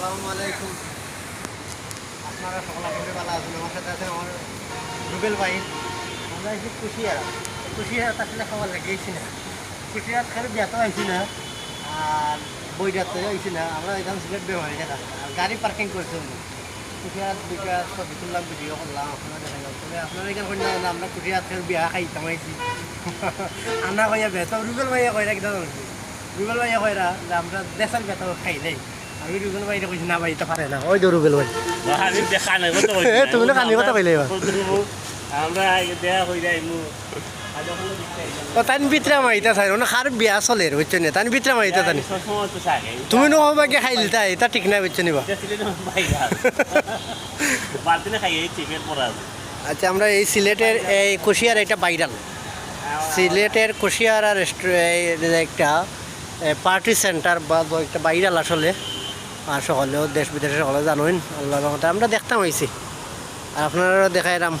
আসসালামু আলাইকুম। আপনারা সকল আপনাদের ভালো আছেন, আমার সাথে আছেন আমার রুবেল ভাই। আমরা এসে কুশিয়ারা কুশিয়ারা আসলে খাবার লেগেছি না। কুশিয়ার খালি ব্যথা হয়েছি না, আর বইটাতে হয়েছি না। আমরা এখানে সিলেট ব্যবহার এটা আর গাড়ি পার্কিং করছি আমি কুশিয়ার দুইটা ছবি তুললাম ভিডিও করলাম, আপনারা দেখা গেল তবে আপনারা এখানে কই না, আমরা কুশিয়ার থেকে বিয়া খাইতাম আইছি আনা কইয়া ব্যথা, রুবেল ভাইয়া কইরা কিনা আমরা দেশের ব্যথা খাই নাই। আমি রুবেল ভাইটা কইছি না। ভাই এটা পারে না ওই তো রুবেল ভাই আমি দেখা নাই কত এ, তুমি না কান্দি কথা কইলে আমরা দেখা হই যাই মু তান ভিতরে মাইতা চাই না খার বিয়া চলে বুঝছ নি তান মাইতা তানি তুমি এটা ঠিক নাই বুঝছ নিবা আচ্ছা আমরা এই সিলেটের এই কুশিয়ার এটা বাইরাল সিলেটের কুশিয়ারা রেস্টুরেন্ট একটা পার্টি সেন্টার বা একটা বাইরাল আসলে। আর সকলেও দেশ বিদেশে সকলে জানোই আল্লাহ আমরা দেখতাম হয়েছি আর আপনারা দেখাইলাম